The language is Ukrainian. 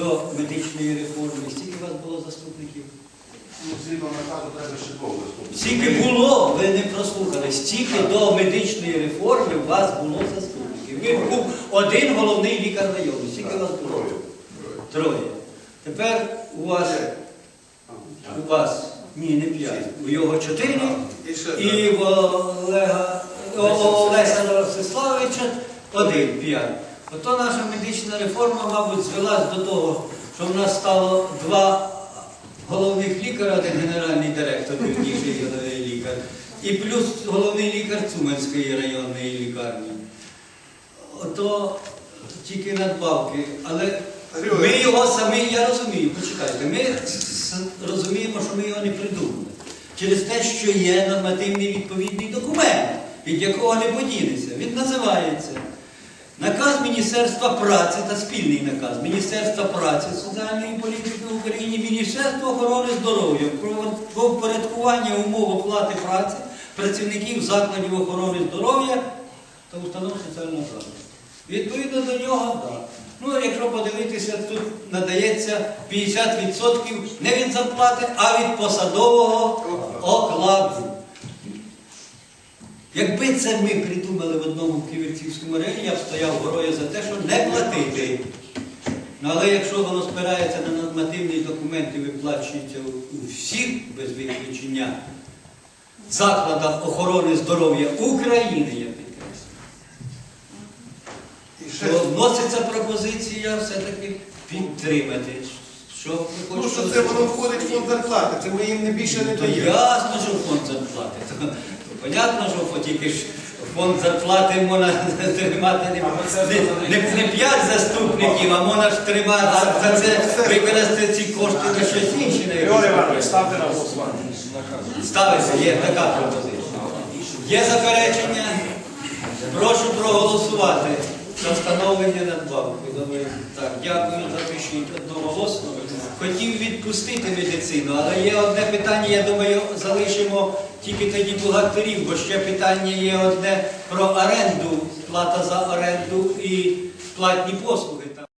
до медичної реформи, стільки у вас було заступників? Ну, згідно наказу треба ще довго заступити. Стільки було, ви не прослухали, стільки до медичної реформи у вас було заступників. Він був один головний лікар району. Стільки у вас було? Троє. Троє. Тепер у вас, у вас, ні, не п'ять, у його чотири, І в Олега, Олеся Ростиславовича один, п'ять. Ото наша медична реформа, мабуть, звелась до того, що в нас стало два головних лікаря, один генеральний директор, півніший головний лікар, і плюс головний лікар Цуманської районної лікарні. Ото тільки надбавки. Але ми його самі, я розумію, почекайте, ми розуміємо, що ми його не придумали. Через те, що є нормативний відповідний документ, від якого не подінеться. Він називається Наказ Міністерства праці та спільний наказ Міністерства праці соціальної політики в Україні, Міністерства охорони здоров'я про впорядкування умов оплати праці працівників закладів охорони здоров'я та установ соціального захисту. Відповідно до нього, так. Ну, якщо подивитися, тут надається 50% не від зарплати, а від посадового окладу. Якби це ми придумали в одному Ківерцівському районі, я б стояв горою за те, що не платити. Ну, але якщо воно спирається на нормативний документ і виплачується у всіх без виключення закладах охорони здоров'я України, я підкреслюю, то вноситься пропозиція все-таки підтримати. Що Ну, що це воно входить в фонд зарплати, це ми їм не більше не То даємо. ясно, що фонд зарплати. То, понятно, що тільки ж фонд зарплати можна тримати не, не, не, п'ять заступників, а можна ж тримати а за це використати ці кошти на щось інше. якусь Іванович, ставте на голосування. Ставиться, є така пропозиція. Є заперечення? Прошу проголосувати за встановлення надбавки. Думаю, Так, дякую, запишіть одноголосно. Хотів відпустити медицину, але є одне питання, я думаю, залишимо тільки тоді бухгалтерів, бо ще питання є одне про оренду, плата за оренду і платні послуги.